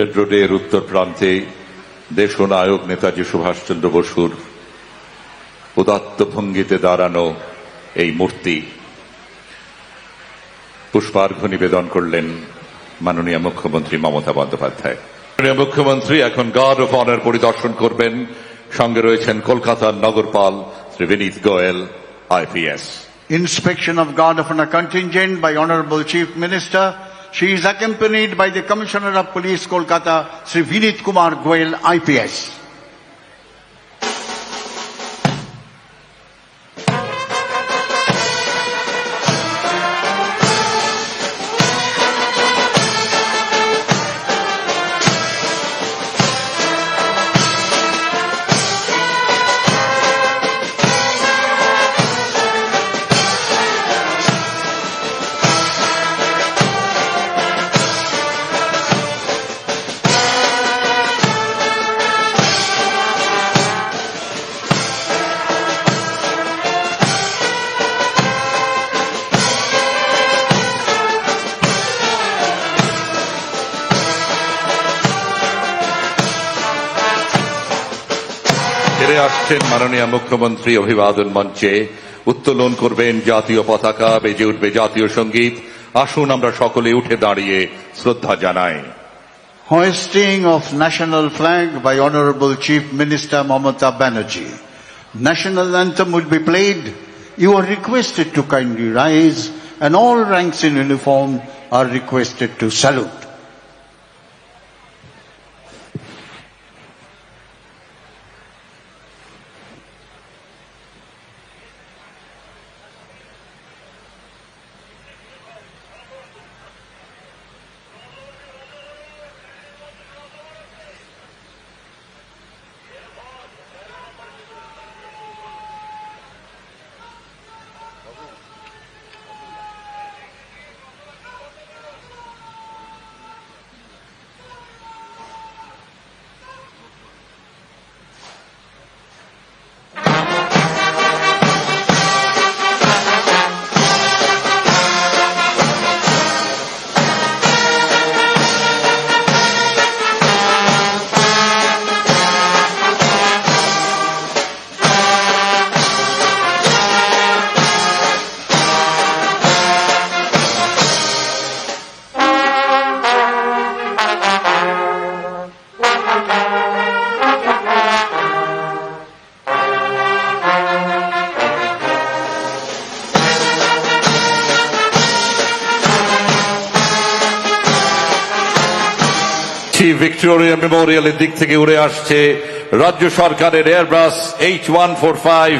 Red রোডের উত্তর প্রান্তে দেশনায়ক নেতাজি সুভাষচন্দ্র বসুর উদাত্ত ভঙ্গিতে দাঁড়ানো এই মূর্তি। পুষ্পার্ঘ্য নিবেদন করলেন মাননীয় মুখ্যমন্ত্রী মমতা বন্দ্যোপাধ্যায়। মাননীয় মুখ্যমন্ত্রী, এখন গার্ড অফ অনার পরিদর্শন করবেন। সঙ্গে রয়েছেন কলকাতার নগরপাল Shri Vineet Goyal IPS Inspection of Guard of Honor contingent by Honorable Chief Minister. She is accompanied by the Commissioner of Police, Kolkata, Sri Vinit Kumar Goel, IPS. ফিরে আসছেন মাননীয় মুখ্যমন্ত্রী অভিবাদন মঞ্চে উত্তোলন করবেন জাতীয় পতাকা বেজে উঠবে জাতীয় সংগীত আসুন আমরা সকলে উঠে দাঁড়িয়ে শ্রদ্ধা জানাই Hoisting of national flag by Honorable Chief Minister Mamata Banerjee. National anthem will be played. You are requested to kindly rise and all ranks in uniform are requested to salute. Victoria মেমোরিয়ালের দিক থেকে উড়ে আসছে রাজ্য সরকারের Airbus H one four five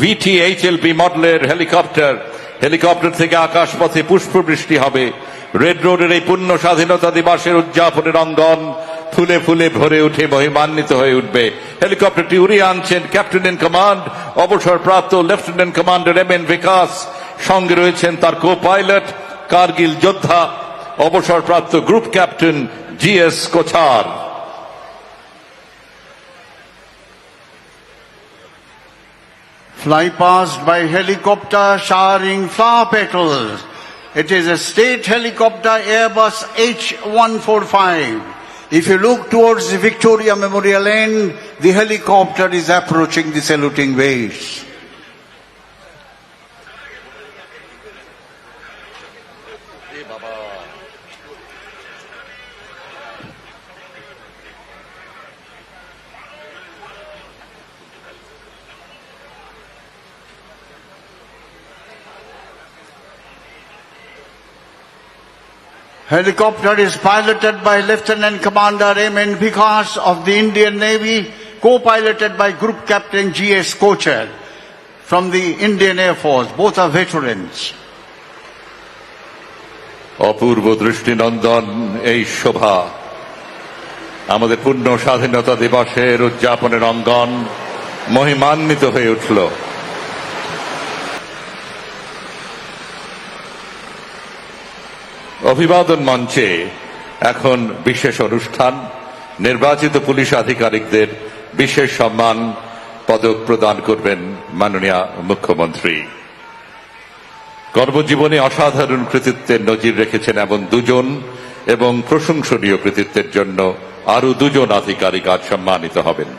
VT H HLP মডেলের helicopter. Helicopter থেকে আকাশপথে পুষ্পবৃষ্টি হবে। রেড রোডের এই পূর্ণ স্বাধীনতা দিবসের উদযাপনের অঙ্গন ফুলে ফুলে ভরে উঠে মহিমান্বিত হয়ে উঠবে হেলিকপ্টারটি উড়িয়ে আনছেন ক্যাপ্টেন ইন কমান্ড অবসরপ্রাপ্ত lieutenant commander M N Bikash সঙ্গে রয়েছেন তার কো পাইলট কার্গিল যোদ্ধা, অবসরপ্রাপ্ত group captain G S Kochhar Fly past by helicopter showering flower petals. It is a state helicopter Airbus H145. If you look towards the Victoria Memorial end, the helicopter is approaching the saluting waves. Helicopter is piloted by Lieutenant Commander M.N. Vikas of the Indian Navy, co-piloted by Group Captain G.S. Kocher from the Indian Air Force. Both are veterans. অপূর্ব দৃষ্টিনন্দন এই শোভা আমাদের পূর্ণ স্বাধীনতা দিবসের উদযাপনের অঙ্গন মহিমান্বিত হয়ে উঠল অভিবাদন মঞ্চে এখন বিশেষ অনুষ্ঠান। নির্বাচিত পুলিশ আধিকারিকদের বিশেষ সম্মান পদক প্রদান করবেন মাননীয় মুখ্যমন্ত্রী। কর্মজীবনে অসাধারণ কৃতিত্বের নজির রেখেছেন এমন দুজন এবং প্রশংসনীয় কৃতিত্বের জন্য আরও দুজন আধিকারিক আজ সম্মানিত হবেন।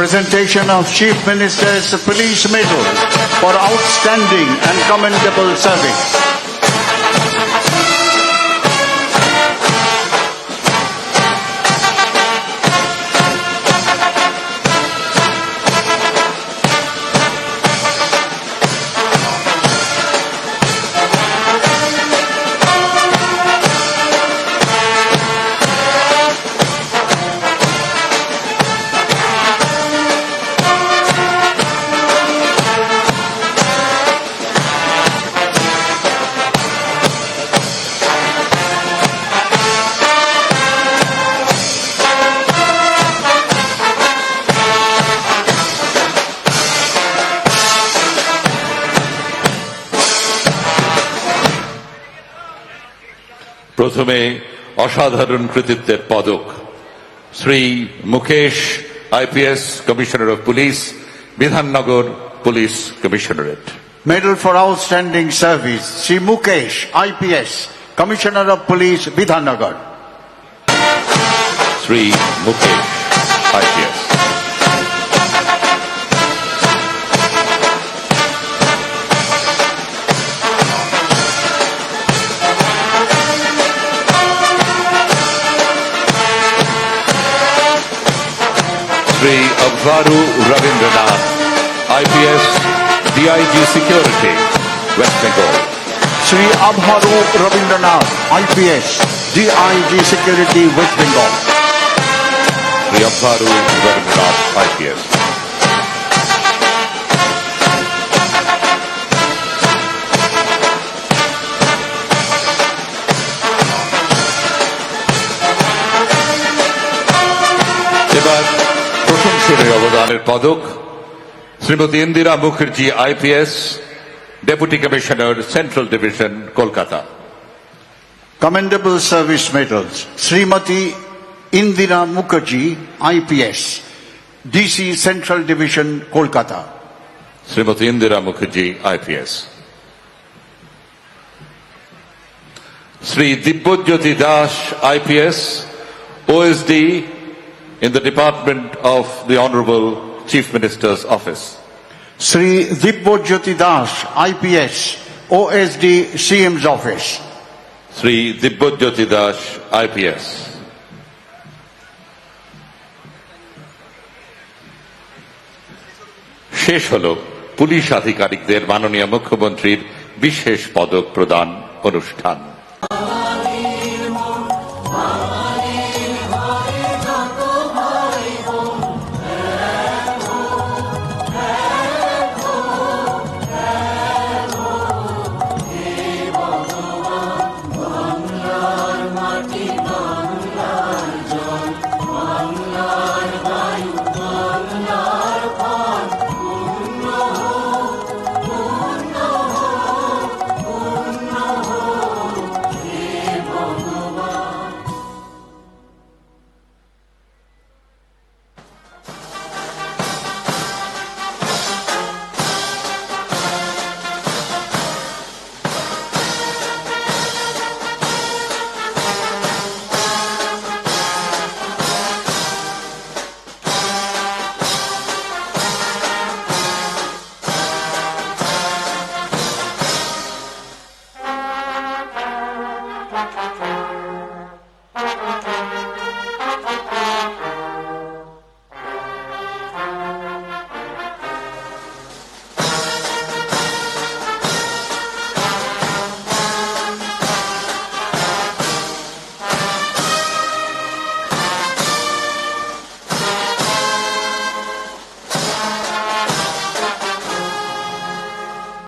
Presentation of Chief Minister's Police Medal for outstanding and commendable service. প্রথমে অসাধারণ কৃতিত্বের পদক Shri Mukesh IPS commissioner of police Bidhannagar police commissionerate Medal for outstanding service, Sri Mukesh, IPS, Commissioner of Police, Bidhanagar. Shri Mukesh IPS Sri Abharu Ravindranath, IPS, DIG Security, West Bengal. Sri Abharu Ravindranath, IPS, DIG Security, West Bengal. Sri Abharu Ravindranath, IPS. প্রশংসনীয় অবদানের পদক Shrimati Indira Mukherjee IPS deputy commissioner central division Kolkata Commendable Service Medals, Srimati Indira Mukherjee, IPS, DC Central Division, Kolkata. Shrimati Indira Mukherjee IPS Shri Dibyajyoti Das IPS OSD in the department of the honourable chief minister's office Sri Dibbojyoti Das, IPS, OSD, CM's Office. Shri Dibyajyoti Das IPS শেষ হল police আধিকারিকদের মাননীয় মুখ্যমন্ত্রীর বিশেষ পদক প্রদান অনুষ্ঠান।